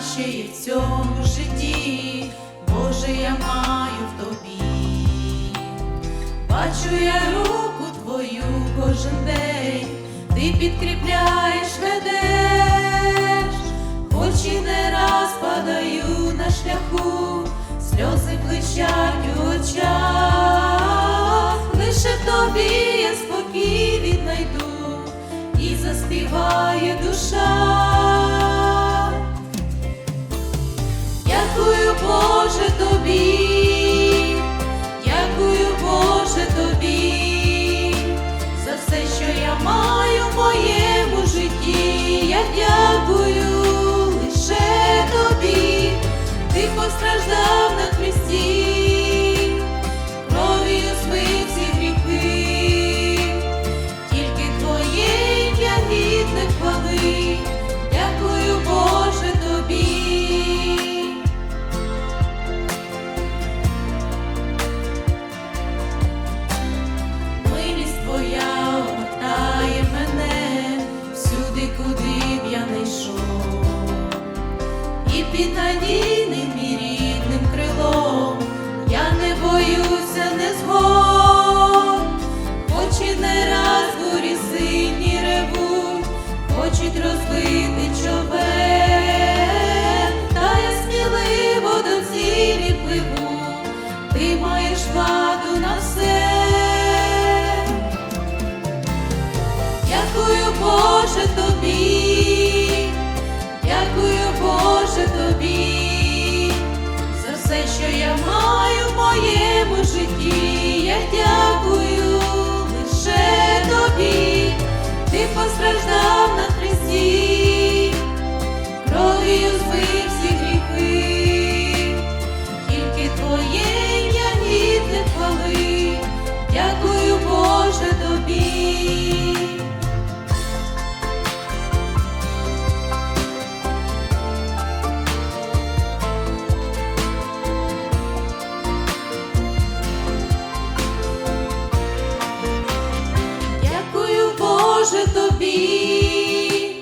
найкраще є в цьому житті, Боже, я маю в тобі. Бачу я руку твою кожен день, ти підкріпляєш, ведеш, хоч і не раз падаю на шляху, сльози блищать у очах, лише тобі я спокій віднайду і заспіває душа. І під моєму житті. Боже, тобі,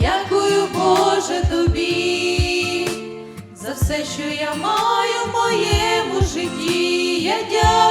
дякую, Боже, тобі, за все, що я маю в моєму житті. Я дякую